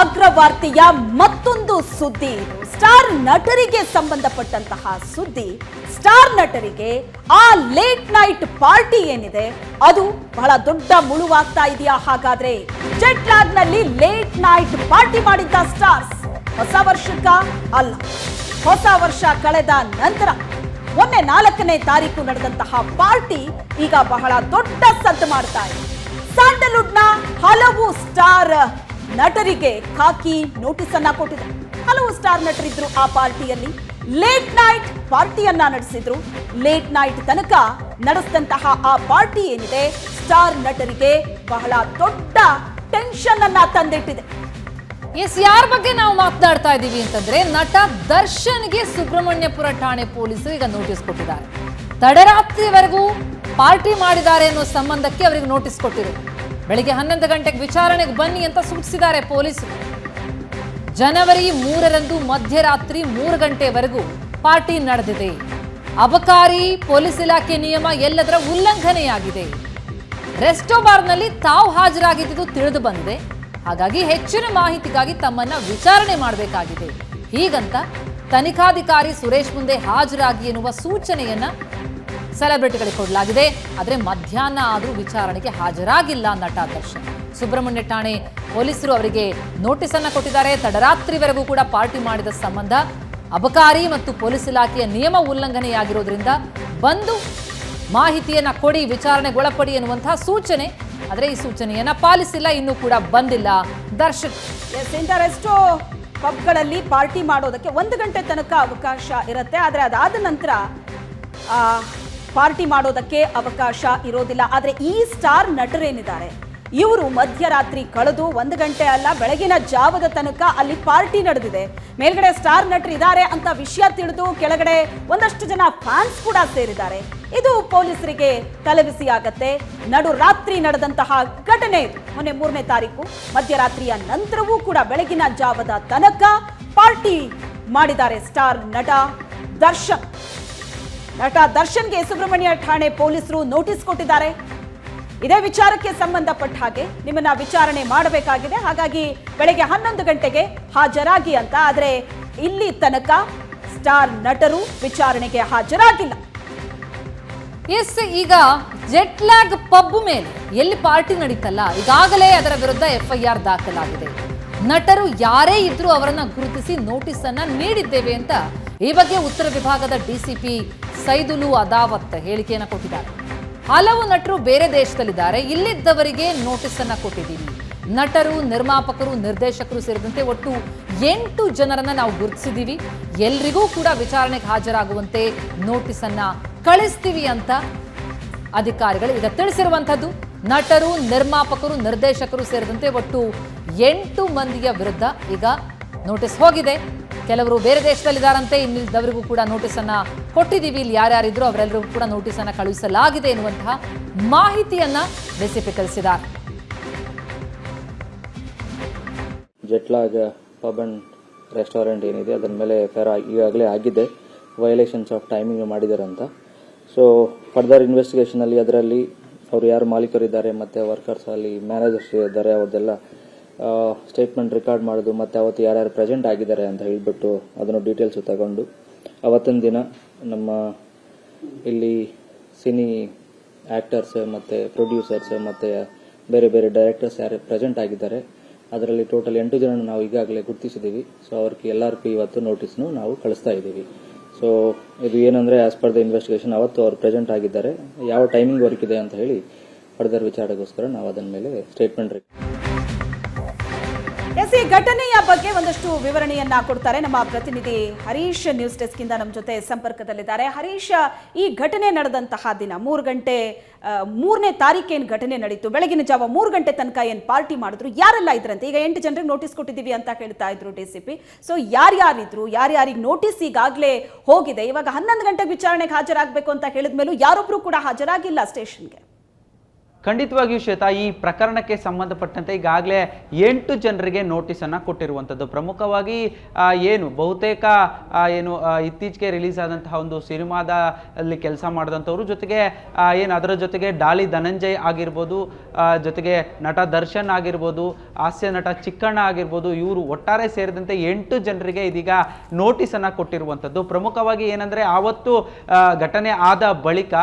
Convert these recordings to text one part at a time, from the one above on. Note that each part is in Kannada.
ಅಗ್ರವಾರ್ತೆಯ ಮತ್ತೊಂದು ಸುದ್ದಿ. ಸ್ಟಾರ್ ನಟರಿಗೆ ಸಂಬಂಧಪಟ್ಟಂತಹ ಸುದ್ದಿ. ಸ್ಟಾರ್ ನಟರಿಗೆ ಆ ಲೇಟ್ ನೈಟ್ ಪಾರ್ಟಿ ಏನಿದೆ? ಅದು ಬಹಳ ದೊಡ್ಡ ಮುಳುವಾಗ್ತಾ ಇದೆಯಾ ಹಾಗಾದ್ರೆ? ಜೆಟ್ ಲಾಗ್ನಲ್ಲಿ ಲೇಟ್ ನೈಟ್ ಪಾರ್ಟಿ ಮಾಡಿದ್ದ ಸ್ಟಾರ್ಸ್. ಹೊಸ ವರ್ಷಕ್ಕ ಅಲ್ಲ, ಹೊಸ ವರ್ಷ ಕಳೆದ ನಂತರ ಮೊನ್ನೆ ನಾಲ್ಕನೇ ತಾರೀಕು ನಡೆದಂತಹ ಪಾರ್ಟಿ ಈಗ ಬಹಳ ದೊಡ್ಡ ಸದ್ದು ಮಾಡ್ತಾ ಇದೆ. ಸ್ಯಾಂಡಲ್ವುಡ್ನ ಹಲವು ಸ್ಟಾರ್ ನಟರಿಗೆ ಖಾಕಿ ನೋಟಿಸ್ ಅನ್ನ ಕೊಟ್ಟಿದೆ ಹಲವು ಸ್ಟಾರ್ ನಟರಿದ್ರು ಆ ಪಾರ್ಟಿಯಲ್ಲಿ. ಲೇಟ್ ನೈಟ್ ಪಾರ್ಟಿಯನ್ನ ನಡೆಸಿದ್ರು. ಲೇಟ್ ನೈಟ್ ತನಕ ನಡೆಸಿದಂತಹ ಆ ಪಾರ್ಟಿ ಏನಿದೆ? ಸ್ಟಾರ್ ನಟರಿಗೆ ಬಹಳ ದೊಡ್ಡ ಟೆನ್ಷನ್ ಅನ್ನ ತಂದಿಟ್ಟಿದೆ. ಎಸ್, ಯಾರ ಬಗ್ಗೆ ನಾವು ಮಾತನಾಡ್ತಾ ಇದ್ದೀವಿ ಅಂತಂದ್ರೆ, ನಟ ದರ್ಶನ್ಗೆ ಸುಬ್ರಹ್ಮಣ್ಯಪುರ ಠಾಣೆ ಪೊಲೀಸರು ಈಗ ನೋಟಿಸ್ ಕೊಟ್ಟಿದ್ದಾರೆ. ತಡರಾತ್ರಿವರೆಗೂ ಪಾರ್ಟಿ ಮಾಡಿದ್ದಾರೆ ಅನ್ನೋ ಸಂಬಂಧಕ್ಕೆ ಅವರಿಗೆ ನೋಟಿಸ್ ಕೊಟ್ಟಿರೋದು. ಬೆಳಿಗ್ಗೆ ಹನ್ನೊಂದು ಗಂಟೆಗೆ ವಿಚಾರಣೆಗೆ ಬನ್ನಿ ಅಂತ ಸೂಚಿಸಿದ್ದಾರೆ ಪೊಲೀಸರು. ಜನವರಿ ಮೂರರಂದು ಮಧ್ಯರಾತ್ರಿ ಮೂರು ಗಂಟೆವರೆಗೂ ಪಾರ್ಟಿ ನಡೆದಿದೆ. ಅಬಕಾರಿ ಪೊಲೀಸ್ ಇಲಾಖೆ ನಿಯಮ ಎಲ್ಲದರ ಉಲ್ಲಂಘನೆಯಾಗಿದೆ. ರೆಸ್ಟೋ ಬಾರ್ನಲ್ಲಿ ತಾವು ಹಾಜರಾಗಿದ್ದು ತಿಳಿದು ಬಂದಿದೆ. ಹಾಗಾಗಿ ಹೆಚ್ಚಿನ ಮಾಹಿತಿಗಾಗಿ ತಮ್ಮನ್ನ ವಿಚಾರಣೆ ಮಾಡಬೇಕಾಗಿದೆ. ಹೀಗಂತ ತನಿಖಾಧಿಕಾರಿ ಸುರೇಶ್ ಮುಂದೆ ಹಾಜರಾಗಿ ಎನ್ನುವ ಸೂಚನೆಯನ್ನ ಸೆಲೆಬ್ರಿಟಿಗಳಿಗೆ ಕೊಡಲಾಗಿದೆ. ಆದರೆ ಮಧ್ಯಾಹ್ನ ಆದರೂ ವಿಚಾರಣೆಗೆ ಹಾಜರಾಗಿಲ್ಲ ನಟ ದರ್ಶನ್. ಸುಬ್ರಹ್ಮಣ್ಯ ಠಾಣೆ ಪೊಲೀಸರು ಅವರಿಗೆ ನೋಟಿಸ್ ಅನ್ನ ಕೊಟ್ಟಿದ್ದಾರೆ. ತಡರಾತ್ರಿವರೆಗೂ ಕೂಡ ಪಾರ್ಟಿ ಮಾಡಿದ ಸಂಬಂಧ ಅಬಕಾರಿ ಮತ್ತು ಪೊಲೀಸ್ ಇಲಾಖೆಯ ನಿಯಮ ಉಲ್ಲಂಘನೆಯಾಗಿರೋದ್ರಿಂದ ಬಂದು ಮಾಹಿತಿಯನ್ನು ಕೊಡಿ ವಿಚಾರಣೆಗೊಳಪಡಿ ಎನ್ನುವಂತಹ ಸೂಚನೆ. ಆದರೆ ಈ ಸೂಚನೆಯನ್ನ ಪಾಲಿಸಿಲ್ಲ, ಇನ್ನೂ ಕೂಡ ಬಂದಿಲ್ಲ ದರ್ಶನ್. ಎಷ್ಟು ಪಬ್ಗಳಲ್ಲಿ ಪಾರ್ಟಿ ಮಾಡೋದಕ್ಕೆ ಒಂದು ಗಂಟೆ ತನಕ ಅವಕಾಶ ಇರುತ್ತೆ. ಆದರೆ ಅದಾದ ನಂತರ ಪಾರ್ಟಿ ಮಾಡೋದಕ್ಕೆ ಅವಕಾಶ ಇರೋದಿಲ್ಲ. ಆದರೆ ಈ ಸ್ಟಾರ್ ನಟರೇನಿದ್ದಾರೆ? ಇವರು ಮಧ್ಯರಾತ್ರಿ ಕಳೆದು ಒಂದು ಗಂಟೆ ಅಲ್ಲ, ಬೆಳಗಿನ ಜಾವದ ತನಕ ಅಲ್ಲಿ ಪಾರ್ಟಿ ನಡೆದಿದೆ. ಮೇಲ್ಗಡೆ ಸ್ಟಾರ್ ನಟರಿದ್ದಾರೆ ಅಂತ ವಿಷಯ ತಿಳಿದು ಕೆಳಗಡೆ ಒಂದಷ್ಟು ಜನ ಫ್ಯಾನ್ಸ್ ಕೂಡ ಸೇರಿದ್ದಾರೆ. ಇದು ಪೊಲೀಸರಿಗೆ ತಲೆಬಿಸಿ ಆಗತ್ತೆ. ನಡು ರಾತ್ರಿ ನಡೆದಂತಹ ಘಟನೆ ಮೊನ್ನೆ ಮೂರನೇ ತಾರೀಕು. ಮಧ್ಯರಾತ್ರಿಯ ನಂತರವೂ ಕೂಡ ಬೆಳಗಿನ ಜಾವದ ತನಕ ಪಾರ್ಟಿ ಮಾಡಿದ್ದಾರೆ ಸ್ಟಾರ್ ನಟ ದರ್ಶನ್. ನಟ ದರ್ಶನ್ಗೆ ಸುಬ್ರಹ್ಮಣ್ಯ ಠಾಣೆ ಪೊಲೀಸರು ನೋಟಿಸ್ ಕೊಟ್ಟಿದ್ದಾರೆ. ಇದೇ ವಿಚಾರಕ್ಕೆ ಸಂಬಂಧಪಟ್ಟ ಹಾಗೆ ನಿಮ್ಮನ್ನ ವಿಚಾರಣೆ ಮಾಡಬೇಕಾಗಿದೆ. ಹಾಗಾಗಿ ಬೆಳಗ್ಗೆ ಹನ್ನೊಂದು ಗಂಟೆಗೆ ಹಾಜರಾಗಿ ಅಂತ. ಆದರೆ ಇಲ್ಲಿ ತನಕ ಸ್ಟಾರ್ ನಟರು ವಿಚಾರಣೆಗೆ ಹಾಜರಾಗಿಲ್ಲ. ಎಸ್, ಈಗ ಜೆಟ್ ಲ್ಯಾಗ್ ಪಬ್ ಮೇಲೆ ಎಲ್ಲಿ ಪಾರ್ಟಿ ನಡೀತಲ್ಲ? ಈಗಾಗಲೇ ಅದರ ವಿರುದ್ಧ ಎಫ್ಐಆರ್ ದಾಖಲಾಗಿದೆ. ನಟರು ಯಾರೇ ಇದ್ರೂ ಅವರನ್ನ ಗುರುತಿಸಿ ನೋಟಿಸ್ ಅನ್ನ ನೀಡಿದ್ದೇವೆ ಅಂತ ಈ ಬಗ್ಗೆ ಉತ್ತರ ವಿಭಾಗದ ಡಿಸಿಪಿ ಸೈದುಲು ಅದಾವತ್ ಹೇಳಿಕೆಯನ್ನು ಕೊಟ್ಟಿದ್ದಾರೆ. ಹಲವು ನಟರು ಬೇರೆ ದೇಶದಲ್ಲಿದ್ದಾರೆ. ಇಲ್ಲಿದ್ದವರಿಗೆ ನೋಟಿಸ್ ಅನ್ನ ಕೊಟ್ಟಿದ್ದೀವಿ. ನಟರು, ನಿರ್ಮಾಪಕರು, ನಿರ್ದೇಶಕರು ಸೇರಿದಂತೆ ಒಟ್ಟು ಎಂಟು ಜನರನ್ನ ನಾವು ಗುರುತಿಸಿದ್ದೀವಿ. ಎಲ್ರಿಗೂ ಕೂಡ ವಿಚಾರಣೆಗೆ ಹಾಜರಾಗುವಂತೆ ನೋಟಿಸ್ ಅನ್ನ ಕಳಿಸ್ತೀವಿ ಅಂತ ಅಧಿಕಾರಿಗಳು ಈಗ ತಿಳಿಸಿರುವಂಥದ್ದು. ನಟರು, ನಿರ್ಮಾಪಕರು, ನಿರ್ದೇಶಕರು ಸೇರಿದಂತೆ ಒಟ್ಟು ಎಂಟು ಮಂದಿಯ ವಿರುದ್ಧ ಈಗ ನೋಟಿಸ್ ಹೋಗಿದೆ. ಕೆಲವರು ಬೇರೆ ದೇಶದಲ್ಲಿದ್ದಾರಂತೆ ಇನ್ನಿದ್ದವರಿಗೂ ಕೂಡ ನೋಟಿಸ್ ಅನ್ನ ಕೊಟ್ಟಿದ್ದೀವಿ. ಇಲ್ಲಿ ಯಾರ್ಯಾರಿದ್ರು ಅವರೆಲ್ಲರಿಗೂ ಕೂಡ ನೋಟಿಸ್ ಅನ್ನ ಕಳುಹಿಸಲಾಗಿದೆ ಎನ್ನುವಂತಹ ಮಾಹಿತಿಯನ್ನ ರೆಸಿಪಿ ತಿಳಿಸಿದ್ದಾರೆ ಜೆಟ್ಲಾಗ್ ಪಬ್ ಅಂಡ್ ರೆಸ್ಟೋರೆಂಟ್ ಏನಿದೆ, ಅದರ ಮೇಲೆ ಫೇರ್ ಈಗಾಗಲೇ ಆಗಿದೆ. ವೈಲೇಷನ್ಸ್ ಆಫ್ ಟೈಮಿಂಗ್ ಮಾಡಿದ್ದಾರೆ ಅಂತ ಸೊ ಫರ್ದರ್ ಇನ್ವೆಸ್ಟಿಗೇಷನಲ್ಲಿ ಅದರಲ್ಲಿ ಅವರು ಯಾರು ಮಾಲೀಕರಿದ್ದಾರೆ, ಮತ್ತು ವರ್ಕರ್ಸ್ ಅಲ್ಲಿ ಮ್ಯಾನೇಜರ್ಸ್ ಇದ್ದಾರೆ, ಅವ್ರದ್ದೆಲ್ಲ ಸ್ಟೇಟ್ಮೆಂಟ್ ರೆಕಾರ್ಡ್ ಮಾಡೋದು, ಮತ್ತು ಅವತ್ತು ಯಾರ್ಯಾರು ಪ್ರೆಸೆಂಟ್ ಆಗಿದ್ದಾರೆ ಅಂತ ಹೇಳಿಬಿಟ್ಟು ಅದನ್ನು ಡೀಟೇಲ್ಸು ತಗೊಂಡು, ಅವತ್ತಿನ ದಿನ ನಮ್ಮ ಇಲ್ಲಿ ಸಿನಿ ಆ್ಯಕ್ಟರ್ಸ್ ಮತ್ತು ಪ್ರೊಡ್ಯೂಸರ್ಸ್ ಮತ್ತು ಬೇರೆ ಬೇರೆ ಡೈರೆಕ್ಟರ್ಸ್ ಯಾರು ಪ್ರೆಸೆಂಟ್ ಆಗಿದ್ದಾರೆ, ಅದರಲ್ಲಿ ಟೋಟಲ್ ಎಂಟು ಜನ ನಾವು ಈಗಾಗಲೇ ಗುರುತಿಸಿದ್ದೀವಿ. ಸೊ ಅವ್ರಿಗೆ ಎಲ್ಲರಿಗೂ ಇವತ್ತು ನೋಟಿಸ್ನು ನಾವು ಕಳಿಸ್ತಾ ಇದ್ದೀವಿ. ಸೊ ಇದು ಏನಂದರೆ ಆಸ್ ಪರ್ ದ ಇನ್ವೆಸ್ಟಿಗೇಷನ್ ಅವತ್ತು ಅವ್ರು ಪ್ರೆಸೆಂಟ್ ಆಗಿದ್ದಾರೆ. ಯಾವ ಟೈಮಿಂಗ್ ವರ್ಕ್ ಇದೆ ಅಂತ ಹೇಳಿ ಫರ್ದರ್ ವಿಚಾರಗೋಸ್ಕರ ನಾವು ಅದನ್ನ ಮೇಲೆ ಸ್ಟೇಟ್ಮೆಂಟ್ ಎಸ್ ಈ ಘಟನೆಯ ಬಗ್ಗೆ ಒಂದಷ್ಟು ವಿವರಣೆಯನ್ನ ಕೊಡ್ತಾರೆ ನಮ್ಮ ಪ್ರತಿನಿಧಿ ಹರೀಶ್ ನ್ಯೂಸ್ ಡೆಸ್ಕ್ ಇಂದ ನಮ್ಮ ಜೊತೆ ಸಂಪರ್ಕದಲ್ಲಿದ್ದಾರೆ. ಹರೀಶ್, ಈ ಘಟನೆ ನಡೆದಂತಹ ದಿನ ಮೂರು ಗಂಟೆ ಮೂರನೇ ತಾರೀಕೇನು ಘಟನೆ ನಡೀತು? ಬೆಳಗಿನ ಜಾವ ಮೂರು ಗಂಟೆ ತನಕ ಏನು ಪಾರ್ಟಿ ಮಾಡಿದ್ರು? ಯಾರೆಲ್ಲ ಇದ್ರಂತೆ? ಈಗ ಎಂಟು ಜನರಿಗೆ ನೋಟಿಸ್ ಕೊಟ್ಟಿದ್ದೀವಿ ಅಂತ ಹೇಳ್ತಾ ಇದ್ರು ಡಿ ಸಿ ಪಿ. ಸೊ ಯಾರ್ಯಾರಿದ್ರು ಯಾರ್ಯಾರಿಗೆ ನೋಟಿಸ್ ಈಗಾಗಲೇ ಹೋಗಿದೆ? ಇವಾಗ ಹನ್ನೊಂದು ಗಂಟೆಗೆ ವಿಚಾರಣೆಗೆ ಹಾಜರಾಗಬೇಕು ಅಂತ ಹೇಳಿದ ಮೇಲೂ ಯಾರೊಬ್ರು ಕೂಡ ಹಾಜರಾಗಿಲ್ಲ ಸ್ಟೇಷನ್ಗೆ. ಖಂಡಿತವಾಗಿಯೂ ಶ್ವೇತಾ, ಈ ಪ್ರಕರಣಕ್ಕೆ ಸಂಬಂಧಪಟ್ಟಂತೆ ಈಗಾಗಲೇ ಎಂಟು ಜನರಿಗೆ ನೋಟಿಸನ್ನು ಕೊಟ್ಟಿರುವಂಥದ್ದು. ಪ್ರಮುಖವಾಗಿ ಏನು, ಬಹುತೇಕ ಏನು ಇತ್ತೀಚೆಗೆ ರಿಲೀಸ್ ಆದಂತಹ ಒಂದು ಸಿನಿಮಾದ ಅಲ್ಲಿ ಕೆಲಸ ಮಾಡಿದಂಥವ್ರು ಜೊತೆಗೆ ಏನು, ಅದರ ಜೊತೆಗೆ ಡಾಲಿ ಧನಂಜಯ್ ಆಗಿರ್ಬೋದು ಜೊತೆಗೆ ನಟ ದರ್ಶನ್ ಆಗಿರ್ಬೋದು, ಹಾಸ್ಯ ನಟ ಚಿಕ್ಕಣ್ಣ ಆಗಿರ್ಬೋದು, ಇವರು ಒಟ್ಟಾರೆ ಸೇರಿದಂತೆ ಎಂಟು ಜನರಿಗೆ ಇದೀಗ ನೋಟಿಸನ್ನು ಕೊಟ್ಟಿರುವಂಥದ್ದು. ಪ್ರಮುಖವಾಗಿ ಏನಂದರೆ, ಆವತ್ತು ಘಟನೆ ಆದ ಬಳಿಕ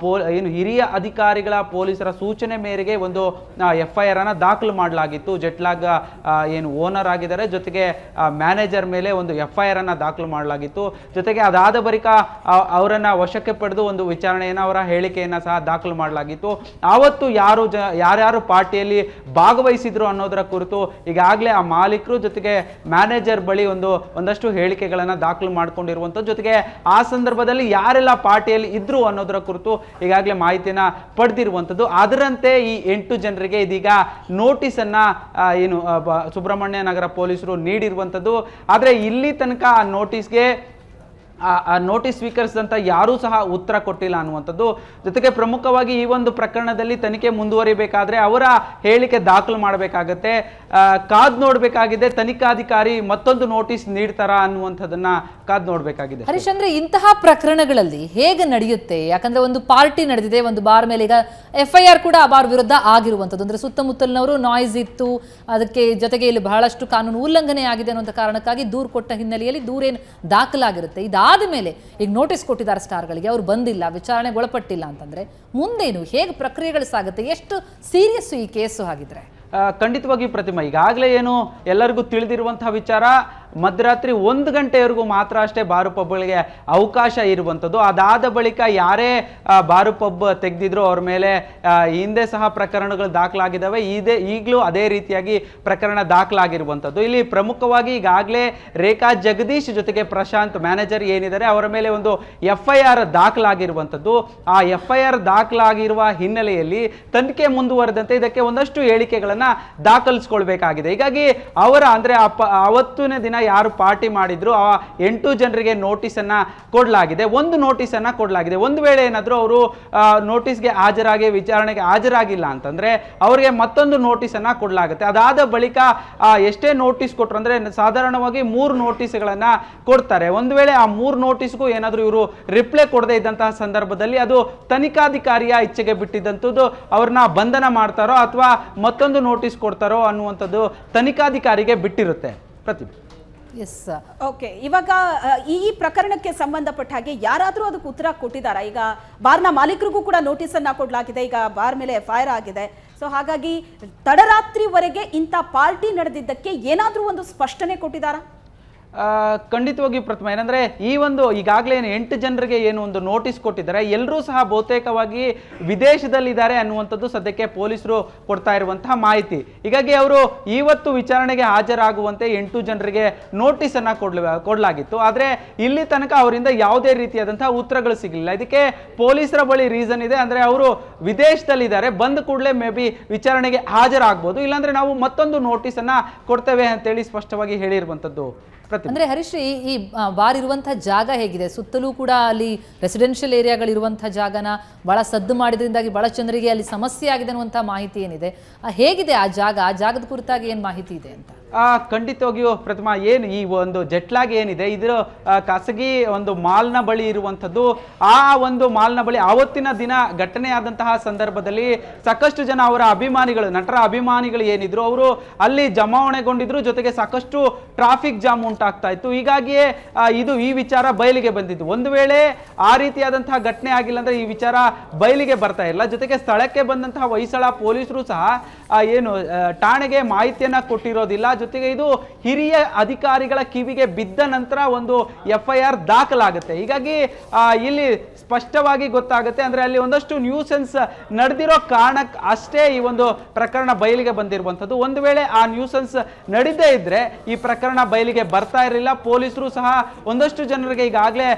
ಪೋ, ಏನು, ಹಿರಿಯ ಅಧಿಕಾರಿಗಳ, ಪೊಲೀಸರ ಸೂಚನೆ ಮೇರೆಗೆ ಒಂದು ಎಫ್ ಐ ಆರ್ ಅನ್ನು ದಾಖಲು ಮಾಡಲಾಗಿತ್ತು. ಜೆಟ್ಲಾಗ್ ಏನು ಓನರ್ ಆಗಿದ್ದಾರೆ. ಜೊತೆಗೆ ಮ್ಯಾನೇಜರ್ ಮೇಲೆ ಒಂದು ಎಫ್ ಐ ಆರ್ ಅನ್ನು ದಾಖಲು ಮಾಡಲಾಗಿತ್ತು. ಜೊತೆಗೆ ಅದಾದ ಬಳಿಕ ಅವರನ್ನ ವಶಕ್ಕೆ ಪಡೆದು ಒಂದು ವಿಚಾರಣೆಯನ್ನು ಅವರ ಹೇಳಿಕೆಯನ್ನು ಸಹ ದಾಖಲು ಮಾಡಲಾಗಿತ್ತು. ಆವತ್ತು ಯಾರು ಜ, ಯಾರ್ಯಾರು ಪಾರ್ಟಿಯಲ್ಲಿ ಭಾಗವಹಿಸಿದ್ರು ಅನ್ನೋದರ ಕುರಿತು ಈಗಾಗಲೇ ಆ ಮಾಲೀಕರು ಜೊತೆಗೆ ಮ್ಯಾನೇಜರ್ ಬಳಿ ಒಂದು, ಒಂದಷ್ಟು ಹೇಳಿಕೆಗಳನ್ನು ದಾಖಲು ಮಾಡಿಕೊಂಡಿರುವಂಥದ್ದು. ಜೊತೆಗೆ ಆ ಸಂದರ್ಭದಲ್ಲಿ ಯಾರೆಲ್ಲ ಪಾರ್ಟಿಯಲ್ಲಿ ಇದ್ರು ಅನ್ನೋದರ ಕುರಿತು ಈಗಾಗಲೇ ಮಾಹಿತಿಯನ್ನು ಪಡೆದಿರುವಂಥದ್ದು. ಅದರಂತೆ ಈ ಎಂಟು ಜನರಿಗೆ ಇದೀಗ ನೋಟಿಸ್ ಅನ್ನ ಏನು ಸುಬ್ರಹ್ಮಣ್ಯ ನಗರ ಪೊಲೀಸರು ನೀಡಿರುವಂಥದ್ದು. ಆದರೆ ಇಲ್ಲಿ ತನಕ ಆ ನೋಟಿಸ್ಗೆ ಆ- ನೋಟಿಸ್ ಸ್ವೀಕರಿಸಿದಂಥ ಯಾರೂ ಸಹ ಉತ್ತರ ಕೊಟ್ಟಿಲ್ಲ ಅನ್ನುವಂಥದ್ದು. ಜೊತೆಗೆ ಪ್ರಮುಖವಾಗಿ ಈ ಒಂದು ಪ್ರಕರಣದಲ್ಲಿ ತನಿಖೆ ಮುಂದುವರಿಬೇಕಾದ್ರೆ ಅವರ ಹೇಳಿಕೆ ದಾಖಲು ಮಾಡಬೇಕಾಗತ್ತೆ. ಕಾದ್ ನೋಡಬೇಕಾಗಿದೆ, ತನಿಖಾಧಿಕಾರಿ ಮತ್ತೊಂದು ನೋಟಿಸ್ ನೀಡ್ತಾರಾ ಅನ್ನುವಂಥದ್ದನ್ನ ಕಾದ್ ನೋಡಬೇಕಾಗಿದೆ. ಹರೀಶ್ ಅಂದ್ರೆ ಇಂತಹ ಪ್ರಕರಣಗಳಲ್ಲಿ ಹೇಗೆ ನಡೆಯುತ್ತೆ? ಯಾಕಂದ್ರೆ ಒಂದು ಪಾರ್ಟಿ ನಡೆದಿದೆ, ಒಂದು ಬಾರ್ ಮೇಲೆ ಈಗ ಎಫ್ ಕೂಡ ಆ ಬಾರ್ ವಿರುದ್ಧ ಆಗಿರುವಂಥದ್ದು. ಅಂದ್ರೆ ಸುತ್ತಮುತ್ತಲಿನವರು ನಾಯ್ಸ್ ಇತ್ತು, ಅದಕ್ಕೆ ಜೊತೆಗೆ ಇಲ್ಲಿ ಬಹಳಷ್ಟು ಕಾನೂನು ಉಲ್ಲಂಘನೆ ಆಗಿದೆ ಅನ್ನುವಂಥ ಕಾರಣಕ್ಕಾಗಿ ದೂರು ಕೊಟ್ಟ ಹಿನ್ನೆಲೆಯಲ್ಲಿ ದೂರೇನು ದಾಖಲಾಗಿರುತ್ತೆ. ಇದಾದ ಮೇಲೆ ಈಗ ನೋಟಿಸ್ ಕೊಟ್ಟಿದ್ದಾರೆ ಸ್ಟಾರ್ಗಳಿಗೆ ಅವ್ರು ಬಂದಿಲ್ಲ ವಿಚಾರಣೆಗೆ ಒಳಪಟ್ಟಿಲ್ಲ ಅಂತಂದ್ರೆ ಮುಂದೇನು, ಹೇಗೆ ಪ್ರಕ್ರಿಯೆಗಳು ಸಾಗುತ್ತೆ, ಎಷ್ಟು ಸೀರಿಯಸ್ ಈ ಕೇಸು ಆಗಿದ್ರೆ? ಖಂಡಿತವಾಗಿ ಪ್ರತಿಮಾ, ಈಗಾಗಲೇ ಏನು ಎಲ್ಲರಿಗೂ ತಿಳಿದಿರುವಂತಹ ವಿಚಾರ ಮಧ್ಯರಾತ್ರಿ ಒಂದು ಗಂಟೆವರೆಗೂ ಮಾತ್ರ ಅಷ್ಟೇ ಬಾರು ಪಬ್ಗಳಿಗೆ ಅವಕಾಶ ಇರುವಂಥದ್ದು. ಅದಾದ ಬಳಿಕ ಯಾರೇ ಬಾರು ಪಬ್ ತೆಗೆದಿದ್ರು ಅವ್ರ ಮೇಲೆ ಹಿಂದೆ ಸಹ ಪ್ರಕರಣಗಳು ದಾಖಲಾಗಿದ್ದಾವೆ. ಇದೇ, ಈಗಲೂ ಅದೇ ರೀತಿಯಾಗಿ ಪ್ರಕರಣ ದಾಖಲಾಗಿರುವಂಥದ್ದು. ಇಲ್ಲಿ ಪ್ರಮುಖವಾಗಿ ಈಗಾಗಲೇ ರೇಖಾ ಜಗದೀಶ್ ಜೊತೆಗೆ ಪ್ರಶಾಂತ್ ಮ್ಯಾನೇಜರ್ ಏನಿದ್ದಾರೆ, ಅವರ ಮೇಲೆ ಒಂದು ಎಫ್ ಐ ಆರ್ ದಾಖಲಾಗಿರುವಂಥದ್ದು. ಆ ಎಫ್ ಐ ಆರ್ ದಾಖಲಾಗಿರುವ ಹಿನ್ನೆಲೆಯಲ್ಲಿ ತನಿಖೆ ಮುಂದುವರೆದಂತೆ ಇದಕ್ಕೆ ಒಂದಷ್ಟು ಹೇಳಿಕೆಗಳನ್ನು ದಾಖಲಿಸ್ಕೊಳ್ಬೇಕಾಗಿದೆ. ಹೀಗಾಗಿ ಅವರ, ಅಂದರೆ ಅವತ್ತಿನ ದಿನ ಯಾರು ಪಾರ್ಟಿ ಮಾಡಿದ್ರು, ಆ ಎಂಟು ಜನರಿಗೆ ನೋಟಿಸನ್ನು ಕೊಡಲಾಗಿದೆ. ಒಂದು ನೋಟಿಸನ್ನು ಕೊಡಲಾಗಿದೆ. ಒಂದು ವೇಳೆ ಏನಾದರೂ ಅವರು ನೋಟಿಸ್ಗೆ ಹಾಜರಾಗಿ, ವಿಚಾರಣೆಗೆ ಹಾಜರಾಗಿಲ್ಲ ಅಂತಂದ್ರೆ ಅವರಿಗೆ ಮತ್ತೊಂದು ನೋಟಿಸನ್ನು ಕೊಡಲಾಗುತ್ತೆ. ಅದಾದ ಬಳಿಕ ಎಷ್ಟೇ ನೋಟಿಸ್ ಕೊಟ್ಟರು ಅಂದ್ರೆ ಸಾಧಾರಣವಾಗಿ ಮೂರು ನೋಟಿಸ್ಗಳನ್ನ ಕೊಡ್ತಾರೆ. ಒಂದು ವೇಳೆ ಆ ಮೂರು ನೋಟಿಸ್ಗೂ ಏನಾದರೂ ಇವರು ರಿಪ್ಲೈ ಕೊಡದೇ ಇದ್ದಂತಹ ಸಂದರ್ಭದಲ್ಲಿ ಅದು ತನಿಖಾಧಿಕಾರಿಯ ಇಚ್ಛೆಗೆ ಬಿಟ್ಟಿದ್ದಂಥದ್ದು ಅವ್ರನ್ನ ಬಂಧನ ಮಾಡ್ತಾರೋ ಅಥವಾ ಮತ್ತೊಂದು ನೋಟಿಸ್ ಕೊಡ್ತಾರೋ ಅನ್ನುವಂಥದ್ದು ತನಿಖಾಧಿಕಾರಿಗೆ ಬಿಟ್ಟಿರುತ್ತೆ. ಪ್ರತಿಭೆ. ಎಸ್ ಓಕೆ ಇವಾಗ ಈ ಪ್ರಕರಣಕ್ಕೆ ಸಂಬಂಧಪಟ್ಟ ಹಾಗೆ ಯಾರಾದರೂ ಅದಕ್ಕೆ ಉತ್ತರ ಕೊಟ್ಟಿದ್ದಾರಾ? ಈಗ ಬಾರ್ನ ಮಾಲೀಕರಿಗೂ ಕೂಡ ನೋಟಿಸ್ ಅನ್ನ ಕೊಡಲಾಗಿದೆ, ಈಗ ಬಾರ್ ಮೇಲೆ ಎಫ್ ಆಗಿದೆ. ಸೊ ಹಾಗಾಗಿ ತಡರಾತ್ರಿವರೆಗೆ ಇಂಥ ಪಾರ್ಟಿ ನಡೆದಿದ್ದಕ್ಕೆ ಏನಾದರೂ ಒಂದು ಸ್ಪಷ್ಟನೆ ಕೊಟ್ಟಿದ್ದಾರಾ? ಖಂಡಿತವಾಗಿ ಪ್ರಥಮ, ಏನಂದ್ರೆ ಈ ಒಂದು ಈಗಾಗಲೇ ಏನು ಎಂಟು ಜನರಿಗೆ ಏನು ಒಂದು ನೋಟಿಸ್ ಕೊಟ್ಟಿದ್ದಾರೆ ಎಲ್ಲರೂ ಸಹ ಬಹುತೇಕವಾಗಿ ವಿದೇಶದಲ್ಲಿದ್ದಾರೆ ಅನ್ನುವಂಥದ್ದು ಸದ್ಯಕ್ಕೆ ಪೊಲೀಸರು ಕೊಡ್ತಾ ಇರುವಂತಹ ಮಾಹಿತಿ. ಹೀಗಾಗಿ ಅವರು ಇವತ್ತು ವಿಚಾರಣೆಗೆ ಹಾಜರಾಗುವಂತೆ ಎಂಟು ಜನರಿಗೆ ನೋಟಿಸ್ ಅನ್ನ ಕೊಡ್ಲ, ಕೊಡಲಾಗಿತ್ತು. ಆದರೆ ಇಲ್ಲಿ ತನಕ ಅವರಿಂದ ಯಾವುದೇ ರೀತಿಯಾದಂತಹ ಉತ್ತರಗಳು ಸಿಗಲಿಲ್ಲ. ಇದಕ್ಕೆ ಪೊಲೀಸರ ಬಳಿ ರೀಸನ್ ಇದೆ, ಅಂದ್ರೆ ಅವರು ವಿದೇಶದಲ್ಲಿದ್ದಾರೆ, ಬಂದ ಕೂಡಲೇ ಮೇ ಬಿ ವಿಚಾರಣೆಗೆ ಹಾಜರಾಗ್ಬೋದು. ಇಲ್ಲಾಂದ್ರೆ ನಾವು ಮತ್ತೊಂದು ನೋಟಿಸ್ ಅನ್ನ ಕೊಡ್ತೇವೆ ಅಂತೇಳಿ ಸ್ಪಷ್ಟವಾಗಿ ಹೇಳಿರುವಂಥದ್ದು ಪ್ರತಿಮಾ ಅಂದ್ರೆ ಹರಿಶ್ರೀ, ಈ ಬಾರ್ ಇರುವಂತಹ ಜಾಗ ಹೇಗಿದೆ? ಸುತ್ತಲೂ ಕೂಡ ಅಲ್ಲಿ ರೆಸಿಡೆನ್ಷಿಯಲ್ ಏರಿಯಾಗಳಿರುವಂತಹ ಜಾಗನ ಬಹಳ ಸದ್ದು ಮಾಡಿದ್ರಿಂದಾಗಿ ಬಹಳ ಜನರಿಗೆ ಅಲ್ಲಿ ಸಮಸ್ಯೆ ಆಗಿದೆ ಅನ್ನುವಂತಹ ಮಾಹಿತಿ ಏನಿದೆ? ಹೇಗಿದೆ ಆ ಜಾಗ? ಆ ಜಾಗದ ಕುರಿತಾಗಿ ಏನು ಮಾಹಿತಿ ಇದೆ ಅಂತ? ಖಂಡಿತವಾಗಿಯೂ ಪ್ರಥಮ ಏನು ಈ ಒಂದು ಜೆಟ್ಲಾಗ್ ಏನಿದೆ ಇದರ ಆ, ಖಾಸಗಿ ಒಂದು ಮಾಲ್ನ ಬಳಿ ಇರುವಂಥದ್ದು ಆ ಒಂದು ಮಾಲ್ನ ಬಳಿ ಆವತ್ತಿನ ದಿನ ಘಟನೆ ಆದಂತಹ ಸಂದರ್ಭದಲ್ಲಿ ಸಾಕಷ್ಟು ಜನ ಅವರ ಅಭಿಮಾನಿಗಳು ನಟರ ಅಭಿಮಾನಿಗಳು ಏನಿದ್ರು ಅವರು ಅಲ್ಲಿ ಜಮಾವಣೆಗೊಂಡಿದ್ರು ಜೊತೆಗೆ ಸಾಕಷ್ಟು ಟ್ರಾಫಿಕ್ ಜಾಮ್ ಉಂಟಾಗ್ತಾ ಇತ್ತು. ಹೀಗಾಗಿಯೇ ಇದು ಈ ವಿಚಾರ ಬಯಲಿಗೆ ಬಂದಿದ್ದು. ಒಂದು ವೇಳೆ ಆ ರೀತಿಯಾದಂತಹ ಘಟನೆ ಆಗಿಲ್ಲ ಅಂದ್ರೆ ಈ ವಿಚಾರ ಬಯಲಿಗೆ ಬರ್ತಾ ಇಲ್ಲ. ಜೊತೆಗೆ ಸ್ಥಳಕ್ಕೆ ಬಂದಂತಹ ಹೊಯ್ಸಳ ಪೊಲೀಸರು ಸಹ ಏನು ಆ, ಠಾಣೆಗೆ ಮಾಹಿತಿಯನ್ನ ಕೊಟ್ಟಿರೋದಿಲ್ಲ. ಜೊತೆಗೆ ಇದು ಹಿರಿಯ ಅಧಿಕಾರಿಗಳ ಕಿವಿಗೆ ಬಿದ್ದ ನಂತರ ಒಂದು ಎಫ್ ಐ ಆರ್ ದಾಖಲಾಗುತ್ತೆ. ಹೀಗಾಗಿ ಇಲ್ಲಿ ಸ್ಪಷ್ಟವಾಗಿ ಗೊತ್ತಾಗುತ್ತೆ. ಅಂದ್ರೆ ಅಲ್ಲಿ ಒಂದಷ್ಟು ನ್ಯೂಸೆನ್ಸ್ ನಡೆದಿರೋ ಕಾರಣಕ್ಕೆ ಅಷ್ಟೇ ಈ ಒಂದು ಪ್ರಕರಣ ಬಯಲಿಗೆ ಬಂದಿರುವಂಥದ್ದು. ಒಂದು ವೇಳೆ ಆ ನ್ಯೂಸೆನ್ಸ್ ನಡೀದೇ ಇದ್ದರೆ ಈ ಪ್ರಕರಣ ಬಯಲಿಗೆ ಬರ್ತಾ ಇರಲಿಲ್ಲ. ಪೊಲೀಸರು ಸಹ ಒಂದಷ್ಟು ಜನರಿಗೆ ಈಗಾಗಲೇ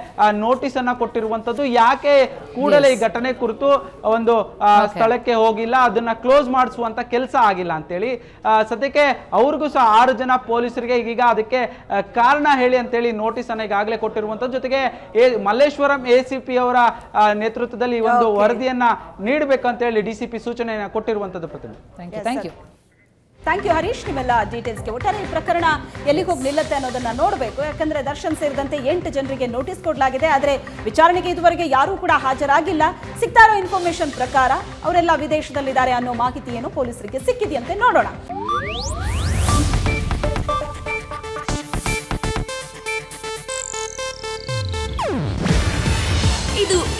ನೋಟಿಸ್ ಅನ್ನ ಕೊಟ್ಟಿರುವಂಥದ್ದು. ಯಾಕೆ ಕೂಡಲೇ ಈ ಘಟನೆ ಕುರಿತು ಒಂದು ಸ್ಥಳಕ್ಕೆ ಹೋಗಿಲ್ಲ ಅದನ್ನ ಕ್ಲೋಸ್ ಮಾಡಿಸುವಂಥ ಕೆಲಸ ಆಗಿಲ್ಲ ಅಂತೇಳಿ. ಸದ್ಯಕ್ಕೆ ಅವ್ರಿಗೂ ಸಹ ಆರು ಜನ ಪೊಲೀಸರಿಗೆ ಈಗೀಗ ಅದಕ್ಕೆ ಕಾರಣ ಹೇಳಿ ಅಂತೇಳಿ ನೋಟಿಸ್ ಅನ್ನ ಈಗಾಗಲೇ ಕೊಟ್ಟಿರುವಂಥದ್ದು. ಜೊತೆಗೆ ಮಲ್ಲೇಶ್ವರಂ ಎ ಸಿ ಪಿ ಅವರ ನೇತೃತ್ವದಲ್ಲಿ ಒಂದು ವರದಿಯನ್ನ ನೀಡಬೇಕಂತ ಡಿ ಸಿ ಪಿ ಸೂಚನೆಯನ್ನ ಕೊಟ್ಟಿರುವಂತದ್ದು ಪ್ರತಿಮೆ. Thank you thank you thank you Harish ನಿಮ್ಮೆಲ್ಲ ಡೀಟೇಲ್ಸ್ಗೆ ಒಟ್ಟಾರೆ ಈ ಪ್ರಕರಣ ಎಲ್ಲಿಗೆ ಹೋಗಿ ನಿಲ್ಲುತ್ತೆ ಅನ್ನೋದನ್ನ ನೋಡಬೇಕು. ಯಾಕಂದ್ರೆ ದರ್ಶನ್ ಸೇರಿದಂತೆ ಎಂಟು ಜನರಿಗೆ ನೋಟಿಸ್ ಕೊಡಲಾಗಿದೆ. ಆದರೆ ವಿಚಾರಣೆಗೆ ಇದುವರೆಗೆ ಯಾರೂ ಕೂಡ ಹಾಜರಾಗಿಲ್ಲ. ಸಿಗ್ತಾ ಇರೋ ಇನ್ಫಾರ್ಮೇಶನ್ ಪ್ರಕಾರ ಅವರೆಲ್ಲ ವಿದೇಶದಲ್ಲಿದ್ದಾರೆ ಅನ್ನೋ ಮಾಹಿತಿಯನ್ನು ಪೊಲೀಸರಿಗೆ ಸಿಕ್ಕಿದೆಯಂತೆ ನೋಡೋಣ.